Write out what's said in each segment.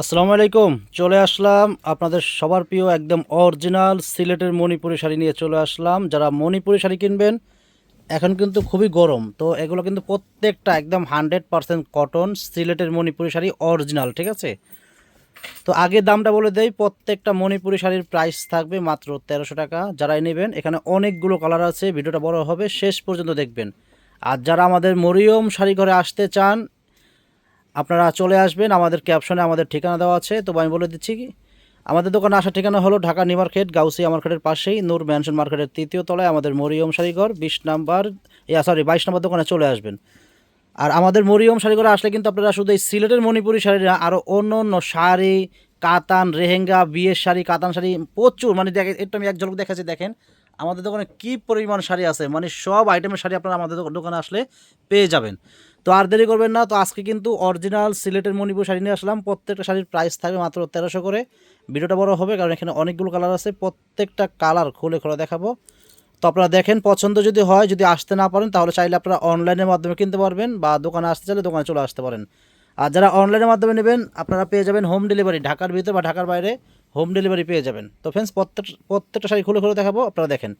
আসসালামু আলাইকুম, চলে আসলাম আপনাদের সবার প্রিয় একদম অরিজিনাল সিলেটের মণিপুরি শাড়ি নিয়ে চলে আসলাম। যারা মণিপুরি শাড়ি কিনবেন, এখন কিন্তু খুবই গরম, তো এগুলো কিন্তু প্রত্যেকটা একদম হান্ড্রেড পারসেন্ট কটন সিলেটের মণিপুরি শাড়ি অরিজিনাল, ঠিক আছে? তো আগে দামটা বলে দেই, প্রত্যেকটা মণিপুরি শাড়ির প্রাইস থাকবে মাত্র তেরোশো টাকা। যারাই নেবেন, এখানে অনেকগুলো কালার আছে, ভিডিওটা বড় হবে, শেষ পর্যন্ত দেখবেন। আর যারা আমাদের মরিয়ম শাড়ি ঘরে আসতে চান আপনারা চলে আসবেন, আমাদের ক্যাপশনে আমাদের ঠিকানা দেওয়া আছে। তো আমি বলে দিচ্ছি কি, আমাদের দোকানে আসার ঠিকানা হলো ঢাকা নিউ মার্কেট গাউসিয়া মার্কেটের পাশেই, নূর ম্যানশন মার্কেটের তৃতীয় তলায়, আমাদের মরিয়ম শাড়িঘর বিশ নাম্বার, ইয়া সরি বাইশ নম্বর দোকানে চলে আসবেন। আর আমাদের মরিয়ম শাড়িঘরে আসলে কিন্তু আপনারা শুধু এই সিলেটের মণিপুরি শাড়ি না আরও অন্য অন্য শাড়ি, কাতান, রেহেঙ্গা, বিয়ের শাড়ি, কাতান শাড়ি, প্রচুর মানে দেখে একটু আমি এক ঝলক দেখাচ্ছি, দেখেন। আমাদের দোকানে কী পরিমাণ শাড়ি আছে মানে সব আইটেমের শাড়ি আপনারা আমাদের দোকান- দোকানে আসলে পেয়ে যাবেন। তো আর দেরি করবেন না, তো আজকে কিন্তু অরিজিনাল সিলেটের মণিপুর শাড়ি নিয়ে আসলাম। প্রত্যেকটা শাড়ির প্রাইস থাকবে মাত্র তেরোশো করে। ভিডিওটা বড় হবে কারণ এখানে অনেকগুলো কালার আছে। প্রত্যেকটা কালার খুলে খুলে দেখাবো। তো আপনারা দেখেন, পছন্দ যদি হয়, যদি আসতে না পারেন, তাহলে চাইলে আপনারা অনলাইনের মাধ্যমে কিনতে পারবেন বা দোকানে আসতে চাইলে দোকানে চলে আসতে পারেন। আর যারা অনলাইনের মাধ্যমে নেবেন, আপনারা পেয়ে যাবেন হোম ডেলিভারি ঢাকার ভিতরে বা ঢাকার বাইরে হোম ডেলিভারি পেয়ে যাবেন। তো ফ্রেন্ডস প্রত্যেক প্রত্যেকটা শাড়ি খুলে খুলে দেখাবো, আপনারা দেখেন।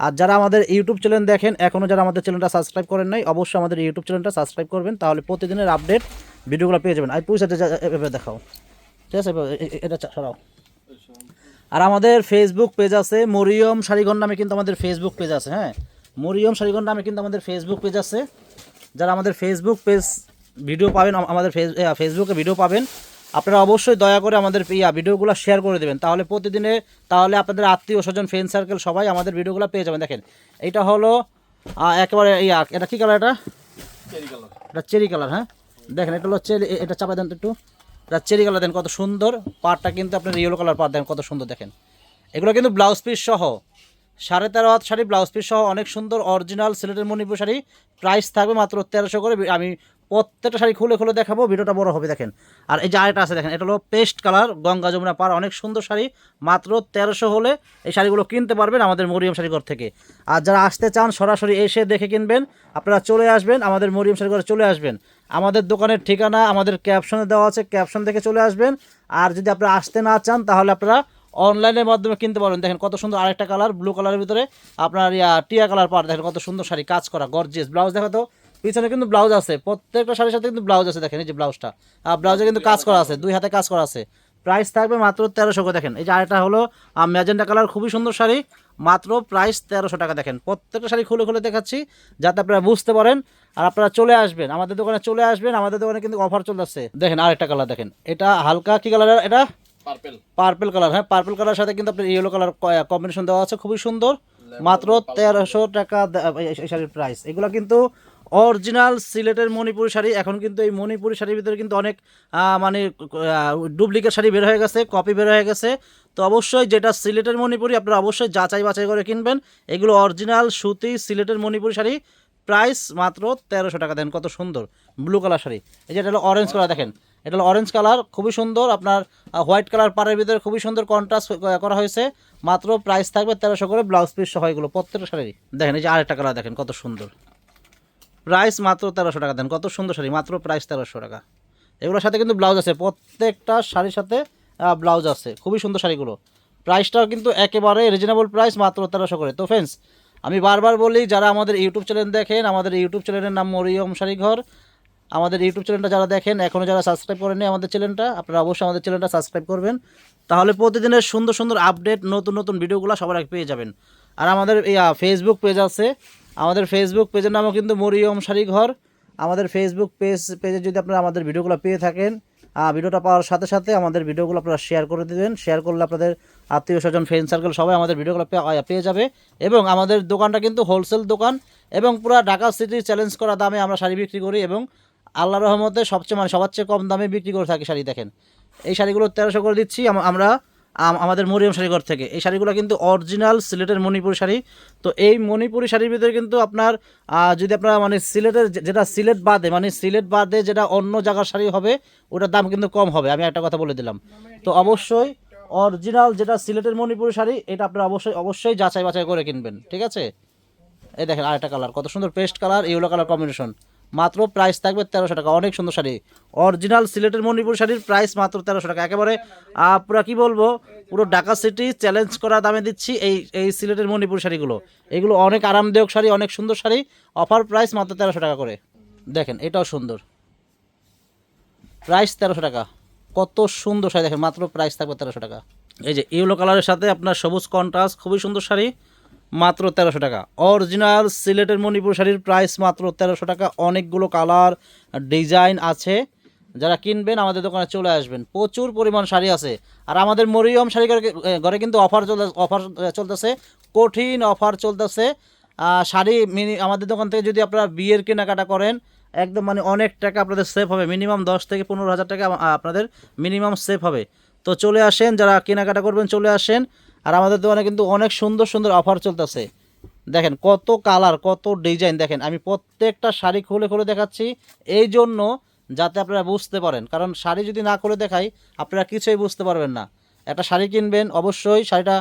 আর যারা আমাদের ইউটিউব চ্যানেল দেখেন এখনও যারা আমাদের চ্যানেলটা সাবস্ক্রাইব করেন নাই, অবশ্যই আমাদের ইউটিউব চ্যানেলটা সাবস্ক্রাইব করবেন, তাহলে প্রতিদিনের আপডেট ভিডিওগুলো পেয়ে যাবেন। আর পয়সাটা এভাবে দেখাও। ঠিক আছে? এটা সরাও। আর আমাদের ফেসবুক পেজ আছে, মরিয়ম শাড়িঘর নামে কিন্তু আমাদের ফেসবুক পেজ আছে হ্যাঁ? মরিয়ম শাড়িঘর নামে কিন্তু আমাদের ফেসবুক পেজ আছে। যারা আমাদের ফেসবুক পেজ ভিডিও পাবেন আমাদের ফেস ফেসবুকে ভিডিও পাবেন আপনারা অবশ্যই দয়া করে আমাদের ইয়া ভিডিওগুলো শেয়ার করে দেবেন। তাহলে প্রতিদিনে তাহলে আপনাদের আত্মীয় স্বজন ফ্রেন্ড সার্কেল সবাই আমাদের ভিডিওগুলো পেয়ে যাবেন। দেখেন এটা হলো একেবারে ইয়া এটা কী কালার এটা? এটা চেরি কালার হ্যাঁ? দেখেন এটা হলো চেরি এটা চাপা দেন তো একটু। এটা চেরি কালার দেন কত সুন্দর। পাড়টা কিন্তু আপনার ইয়েলো কালার পাড় দেন কত সুন্দর দেখেন। এগুলো কিন্তু ব্লাউজ পিস সহ। সাড়ে তেরো হাত শাড়ি ব্লাউজ পিস সহ অনেক সুন্দর অরিজিনাল সিলেটের মণিপুর শাড়ি। প্রাইস থাকবে মাত্র তেরোশো করে। আমি প্রত্যেকটা শাড়ি খুলে খুলে দেখাবো, ভিডিওটা বড় হবে, দেখেন। আর এই যে আরেকটা আছে, দেখেন, এটা হলো পেস্ট কালার গঙ্গা যমুনা পার, অনেক সুন্দর শাড়ি। মাত্র তেরোশো হলে এই শাড়িগুলো কিনতে পারবেন আমাদের মরিয়ম শাড়িঘর থেকে। আর যারা আসতে চান, সরাসরি এসে দেখে কিনবেন। আপনারা চলে আসবেন, আমাদের মরিয়ম শাড়িঘরে চলে আসবেন। আমাদের দোকানের ঠিকানা, আমাদের ক্যাপশনে দেওয়া আছে ক্যাপশন দেখে চলে আসবেন। আর যদি আপনারা আসতে না চান, তাহলে আপনারা অনলাইনের মাধ্যমে কিনতে পারবেন। দেখেন কত সুন্দর আরেকটা কালার ব্লু কালারের ভিতরে আপনার ইয়া, টিয়া কালার পার। দেখেন কত সুন্দর শাড়ি, কাজ করা গর্জিয়াস ব্লাউজ দেখো তো, পিছনে কিন্তু ব্লাউজ আছে। প্রত্যেকটা শাড়ির সাথে কিন্তু ব্লাউজ আছে, দেখেন এই যে ব্লাউজটা আর ব্লাউজে কিন্তু কাজ করা আছে, দুই হাতে কাজ করা আছে। প্রাইস থাকবে মাত্র তেরোশো করে, দেখেন। এই যে আরেকটা হলো ম্যাজেন্ডা কালার খুবই সুন্দর শাড়ি। মাত্র প্রাইস তেরোশো টাকা, দেখেন। প্রত্যেকটা শাড়ি খুলে খুলে দেখাচ্ছি, যাতে আপনারা বুঝতে পারেন। আর আপনারা চলে আসবেন, আমাদের দোকানে চলে আসবেন, আমাদের দোকানে কিন্তু অফার চলে আসছে দেখেন আরেকটা কালার দেখেন। এটা হালকা কি কালার এটা পার্পেল পার্পল কালার হ্যাঁ পার্পল কালার সাথে কিন্তু আপনার ইয়েলো কালার কম্বিনেশন দেওয়া আছে খুবই সুন্দর। মাত্র তেরোশো টাকা শাড়ির প্রাইস এগুলো কিন্তু অরিজিনাল সিলেটের মণিপুরি শাড়ি। এখন কিন্তু এই মণিপুরি শাড়ির ভিতরে কিন্তু অনেক মানে ডুপ্লিকেট শাড়ি বের হয়ে গেছে কপি বের হয়ে গেছে। তো অবশ্যই যেটা সিলেটের মণিপুরি আপনারা অবশ্যই যাচাই বাছাই করে কিনবেন। এগুলো অরিজিনাল সুতি সিলেটের মণিপুরি শাড়ি। প্রাইস মাত্র তেরোশো টাকা দেন কত সুন্দর। Blue colour sari. এই যে এটা হলো অরেঞ্জ কালার দেখেন। এটা হলো অরেঞ্জ কালার খুবই সুন্দর। আপনার হোয়াইট কালার পাড়ের ভিতরে খুবই সুন্দর কন্ট্রাস্ট করা হয়েছে। মাত্র প্রাইস থাকবে তেরোশো করে ব্লাউজ পিস সহ এগুলো, প্রত্যেকটা শাড়ি দেখেন, এই যে আরেকটা কালার দেখেন, কত সুন্দর। প্রাইস মাত্র তেরোশো টাকা, দেন কত সুন্দর শাড়ি, মাত্র প্রাইস তেরোশো টাকা। এগুলোর সাথে কিন্তু ব্লাউজ আছে, প্রত্যেকটা শাড়ির সাথে ব্লাউজ আছে, খুবই সুন্দর শাড়িগুলো। প্রাইসটাও কিন্তু একেবারে রিজনেবল প্রাইস মাত্র তেরোশো করে। তো ফ্রেন্ডস আমি বারবার বলি, যারা আমাদের ইউটিউব চ্যানেল দেখেন, আমাদের ইউটিউব চ্যানেলের নাম মরিয়ম শাড়িঘর আমাদের ইউটিউব চ্যানেলটা যারা দেখেন এখনও যারা সাবস্ক্রাইব করেনি আমাদের চ্যানেলটা আপনারা অবশ্যই আমাদের চ্যানেলটা সাবস্ক্রাইব করবেন। তাহলে প্রতিদিনের সুন্দর সুন্দর আপডেট নতুন নতুন ভিডিওগুলো সবার আগে পেয়ে যাবেন। আর আমাদের ইয়া ফেসবুক পেজ আছে। আমাদের ফেসবুক পেজের নামও কিন্তু মরিয়ম শাড়িঘর আমাদের ফেসবুক পেজ পেজে যদি আপনারা আমাদের ভিডিওগুলো পেয়ে থাকেন ভিডিওটা পাওয়ার সাথে সাথে আমাদের ভিডিওগুলো আপনারা শেয়ার করে দেবেন। শেয়ার করলে আপনাদের আত্মীয় স্বজন ফ্রেন্ড সার্কেল সবাই আমাদের ভিডিওগুলো পেয়ে যাবে। এবং আমাদের দোকানটা কিন্তু হোলসেল দোকান এবং পুরো ঢাকা সিটি চ্যালেঞ্জ করা দামে আমরা শাড়ি বিক্রি করি এবং আল্লাহ রহমতে সবচেয়ে মানে সবার চেয়ে কম দামে বিক্রি করে থাকি শাড়ি, দেখেন। এই শাড়িগুলো তেরোশো করে দিচ্ছি আমরা, আম- আমাদের মরিয়ম শাড়িঘর থেকে। এই শাড়িগুলো কিন্তু অরিজিনাল সিলেটের মণিপুরি শাড়ি। তো এই মণিপুরি শাড়ির ভিতরে কিন্তু আপনার যদি আপনারা মানে সিলেটের যেটা সিলেট বাদে মানে সিলেট বাদে যেটা অন্য জায়গার শাড়ি হবে, ওটার দাম কিন্তু কম হবে, আমি একটা কথা বলে দিলাম। তো অবশ্যই অরিজিনাল যেটা সিলেটের মণিপুরি শাড়ি, এটা আপনারা অবশ্যই অবশ্যই যাচাই বাছাই করে কিনবেন, ঠিক আছে? এই দেখেন আরেকটা কালার, কত সুন্দর paste colour yellow colour combination মাত্র প্রাইস থাকবে তেরোশো টাকা। অনেক সুন্দর শাড়ি। অরিজিনাল সিলেটের মণিপুর শাড়ির প্রাইস মাত্র তেরোশো টাকা। একেবারে পুরো কি বলব, পুরো ঢাকা সিটি চ্যালেঞ্জ করা দামে দিচ্ছি এই এই সিলেটের মণিপুর শাড়িগুলো। এগুলো অনেক আরামদায়ক শাড়ি, অনেক সুন্দর শাড়ি। অফার প্রাইস মাত্র তেরোশো টাকা করে। দেখেন, এটাও সুন্দর। প্রাইস তেরোশো টাকা। কত সুন্দর শাড়ি দেখেন, মাত্র প্রাইস থাকবে তেরোশো টাকা। এই যে ইয়েলো কালারের সাথে আপনার সবুজ কন্ট্রাস্ট খুবই সুন্দর শাড়ি। মাত্র তেরোশো টাকা। অরিজিনাল সিলেটের মণিপুর শাড়ির প্রাইস মাত্র তেরোশো টাকা। অনেকগুলো কালার ডিজাইন আছে। যারা কিনবেন আমাদের দোকানে চলে আসবেন। প্রচুর পরিমাণ শাড়ি আছে। আর আমাদের মরিয়ম শাড়ি ঘরে কিন্তু অফার চলতে অফার চলতেছে। কঠিন অফার চলতেছে। শাড়ি মিনি আমাদের দোকান থেকে যদি আপনারা বিয়ের কেনাকাটা করেন, একদম মানে অনেক টাকা আপনাদের সেভ হবে। মিনিমাম দশ থেকে পনেরো হাজার টাকা আপনাদের মিনিমাম সেভ হবে। তো চলে আসেন, যারা কেনাকাটা করবেন চলে আসেন। আর আমাদের দোকানে কিন্তু অনেক সুন্দর সুন্দর অফার চলতেছে। দেখেন কত কালার কত ডিজাইন দেখেন, আমি প্রত্যেকটা শাড়ি খুলে খুলে দেখাচ্ছি এই জন্য যাতে আপনারা বুঝতে পারেন। কারণ শাড়ি যদি না খুলে দেখাই, আপনারা কিছুই বুঝতে পারবেন না। একটা শাড়ি কিনবেন, অবশ্যই শাড়িটা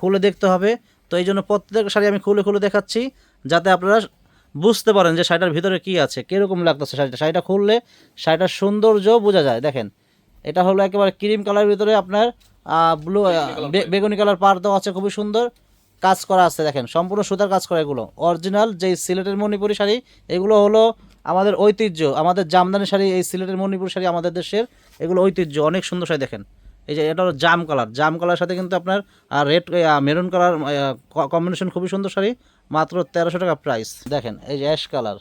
খুলে দেখতে হবে। তো এই জন্য প্রত্যেক শাড়ি আমি খুলে খুলে দেখাচ্ছি, যাতে আপনারা বুঝতে পারেন যে শাড়িটার ভিতরে কি আছে, কীরকম লাগতেছে শাড়িটা। শাড়িটা খুললে শাড়িটার সৌন্দর্য বোঝা যায়। দেখেন, এটা হলো একেবারে ক্রিম কালারের ভিতরে আপনার ব্লু বেগুনি কালার পার দেওয়া আছে খুবই সুন্দর। কাজ করা আছে দেখেন সম্পূর্ণ সুতার কাজ করা এগুলো। অরিজিনাল যেই সিলেটের মণিপুরি শাড়ি এগুলো হলো আমাদের ঐতিহ্য। আমাদের জামদানি শাড়ি এই সিলেটের মণিপুর শাড়ি আমাদের দেশের এগুলো ঐতিহ্য। অনেক সুন্দর শাড়ি দেখেন। এই যে এটা হলো জাম কালার জাম কালার সাথে কিন্তু আপনার রেড মেরুন কালার কম্বিনেশন খুবই সুন্দর শাড়ি। মাত্র তেরোশো টাকা প্রাইস দেখেন এই যে অ্যাশ কালার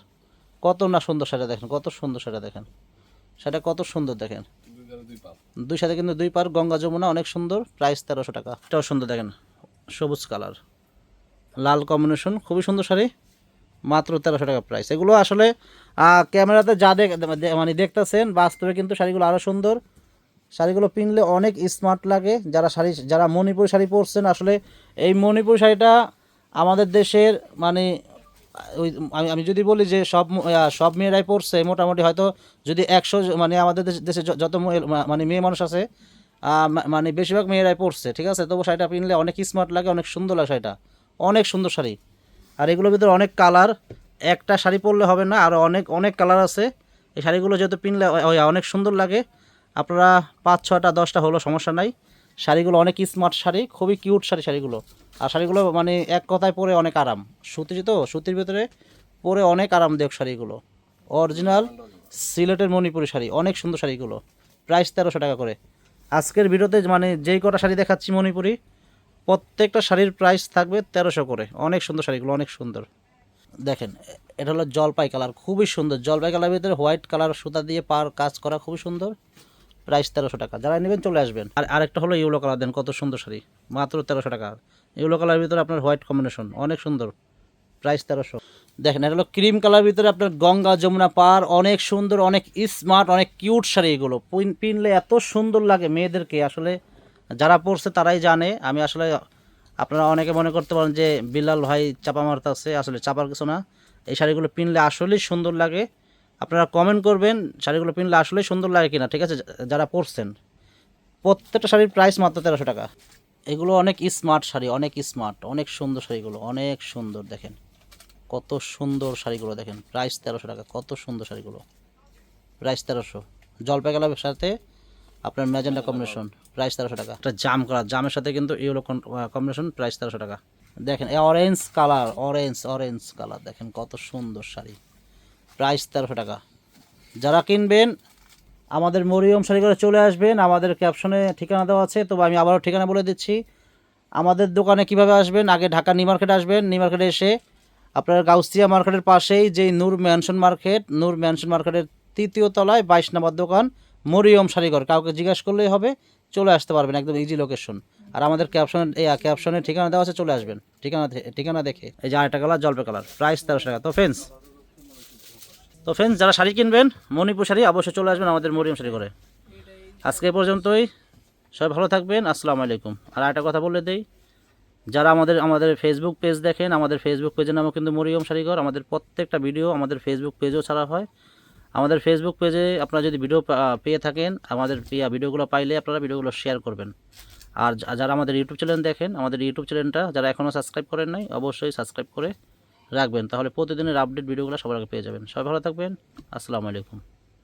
কত না সুন্দর শাড়ি দেখেন কত সুন্দর শাড়ি দেখেন। সেটা কত সুন্দর দেখেন। দুই সাথে কিন্তু দুই পার, গঙ্গা যমুনা অনেক সুন্দর প্রাইস তেরোশো টাকা। এটাও সুন্দর, দেখেন, সবুজ কালার লাল কম্বিনেশন খুবই সুন্দর শাড়ি, মাত্র তেরোশো টাকা প্রাইস এগুলো আসলে ক্যামেরাতে যা দেখ মানে দেখতেছেন, বাস্তবে কিন্তু শাড়িগুলো আরও সুন্দর। শাড়িগুলো পিনলে অনেক স্মার্ট লাগে। যারা শাড়ি, যারা মণিপুর শাড়ি পরছেন, আসলে এই মণিপুর শাড়িটা আমাদের দেশের মানে ওই আমি আমি যদি বলি যে সব সব মেয়েরাই পড়ছে, মোটামুটি হয়তো যদি একশো মানে আমাদের দেশে যত মানে মেয়ে মানুষ আছে মানে বেশিরভাগ মেয়েরাই পড়ছে, ঠিক আছে? তবু শাড়িটা পিনলে অনেক স্মার্ট লাগে, অনেক সুন্দর লাগে শাড়িটা। অনেক সুন্দর শাড়ি। আর এগুলোর ভিতরে অনেক কালার একটা শাড়ি পরলে হবে না, আর অনেক অনেক কালার আছে। এই শাড়িগুলো যেহেতু পিনলে অনেক সুন্দর লাগে। আপনারা পাঁচ ছটা দশটা হলো, সমস্যা নাই। শাড়িগুলো অনেক স্মার্ট শাড়ি, খুবই কিউট শাড়ি শাড়িগুলো। আর শাড়িগুলো মানে এক কথায় পরে অনেক আরাম। সুতির তো, সুতির ভিতরে পরে অনেক আরামদায়ক শাড়িগুলো। অরিজিনাল সিলেটের মণিপুরি শাড়ি, অনেক সুন্দর শাড়িগুলো। প্রাইস তেরোশো টাকা করে। আজকের ভিডিওতে মানে যেই কটা শাড়ি দেখাচ্ছি মণিপুরি, প্রত্যেকটা শাড়ির প্রাইস থাকবে তেরোশো করে। অনেক সুন্দর শাড়িগুলো, অনেক সুন্দর। দেখেন, এটা হলো জলপাই কালার, খুবই সুন্দর। জলপাই কালার ভিতরে হোয়াইট কালার সুতা দিয়ে পার কাজ করা খুবই সুন্দর। প্রাইস তেরোশো টাকা। যারা নেবেন চলে আসবেন। আর আরেকটা হলো ইউলো কালার দেন কত সুন্দর শাড়ি। মাত্র তেরোশো টাকা। ইউলো কালার ভিতরে আপনার হোয়াইট কম্বিনেশন অনেক সুন্দর। প্রাইস তেরোশো। দেখেন, এটা হলো ক্রিম কালার ভিতরে আপনার গঙ্গা, যমুনা পার, অনেক সুন্দর, অনেক স্মার্ট অনেক কিউট শাড়ি এগুলো। পিন- পিনলে এত সুন্দর লাগে মেয়েদেরকে। আসলে যারা পরছে তারাই জানে। আমি আসলে আপনারা অনেকে মনে করতে পারেন যে বিলাল ভাই চাপা মারতে আছে আসলে চাপার কিছু না। এই শাড়িগুলো পিনলে আসলেই সুন্দর লাগে। আপনারা কমেন্ট করবেন শাড়িগুলো পিনলে আসলেই সুন্দর লাগে কিনা, ঠিক আছে? যারা পরছেন, প্রত্যেকটা শাড়ির প্রাইস মাত্র তেরোশো টাকা। এগুলো অনেক স্মার্ট শাড়ি, অনেক স্মার্ট অনেক সুন্দর শাড়িগুলো, অনেক সুন্দর, দেখেন। কত সুন্দর শাড়িগুলো, দেখেন প্রাইস তেরোশো টাকা, কত সুন্দর শাড়িগুলো। প্রাইস তেরোশো। জলপাই সাথে আপনার ম্যাজেন্ডা কম্বিনেশন প্রাইস তেরোশো টাকা। একটা জাম কালার জামের সাথে কিন্তু ইউলো কম্বিনেশন প্রাইস তেরোশো টাকা। দেখেন orange colour orange orange colour দেখেন, কত সুন্দর শাড়ি। প্রাইস তেরোশো টাকা। যারা কিনবেন, আমাদের মরিয়ম শাড়ি করে চলে আসবেন, আমাদের ক্যাপশনে ঠিকানা দেওয়া আছে, তবে আমি আবারও ঠিকানা বলে দিচ্ছি। আমাদের দোকানে কীভাবে আসবেন? আগে ঢাকা নিউ মার্কেটে আসবেন নিউ মার্কেটে এসে আপনার গাউসিয়া মার্কেটের পাশেই যেই Noor mansion market, Noor mansion মার্কেটের তৃতীয় তলায় বাইশ নম্বর দোকান, মরিয়ম শাড়িঘর কাউকে জিজ্ঞাসা করলেই হবে, চলে আসতে পারবেন একদম ইজি লোকেশন আর আমাদের ক্যাপশনে এই ক্যাপশনে ঠিকানা দেওয়া আছে, চলে আসবেন। ঠিকানা ঠিকানা দেখে। এই যে আরেকটা কালার জলপে কালার প্রাইস তেরোশো টাকা। তো ফ্রেন্ডস তো ফ্রেন্ডস যারা শাড়ি কিনবেন, মণিপুর শাড়ি অবশ্যই চলে আসবেন আমাদের মরিয়ম শাড়ি করে আজকে পর্যন্তই। সবাই ভালো থাকবেন। আসসালামু আলাইকুম। আর একটা কথা বলে দেই, যারা আমাদের আমাদের ফেসবুক পেজ দেখেন, আমাদের ফেসবুক পেজের নামও কিন্তু মরিয়ম শাড়িঘর আমাদের প্রত্যেকটা ভিডিও আমাদের ফেসবুক পেজেও ছাড়া হয়। আমাদের ফেসবুক পেজে আপনারা যদি ভিডিও পেয়ে থাকেন, আমাদের পেয়ে ভিডিওগুলো পাইলে আপনারা ভিডিওগুলো শেয়ার করবেন। আর যারা আমাদের ইউটিউব চ্যানেল দেখেন, আমাদের ইউটিউব চ্যানেলটা যারা এখনও সাবস্ক্রাইব করেন নাই, অবশ্যই সাবস্ক্রাইব করে রাখবেন তাহলে প্রতিদিনের আপডেট ভিডিওগুলো সবার আগে পেয়ে যাবেন। সবাই ভালো থাকবেন আসসালামু আলাইকুম।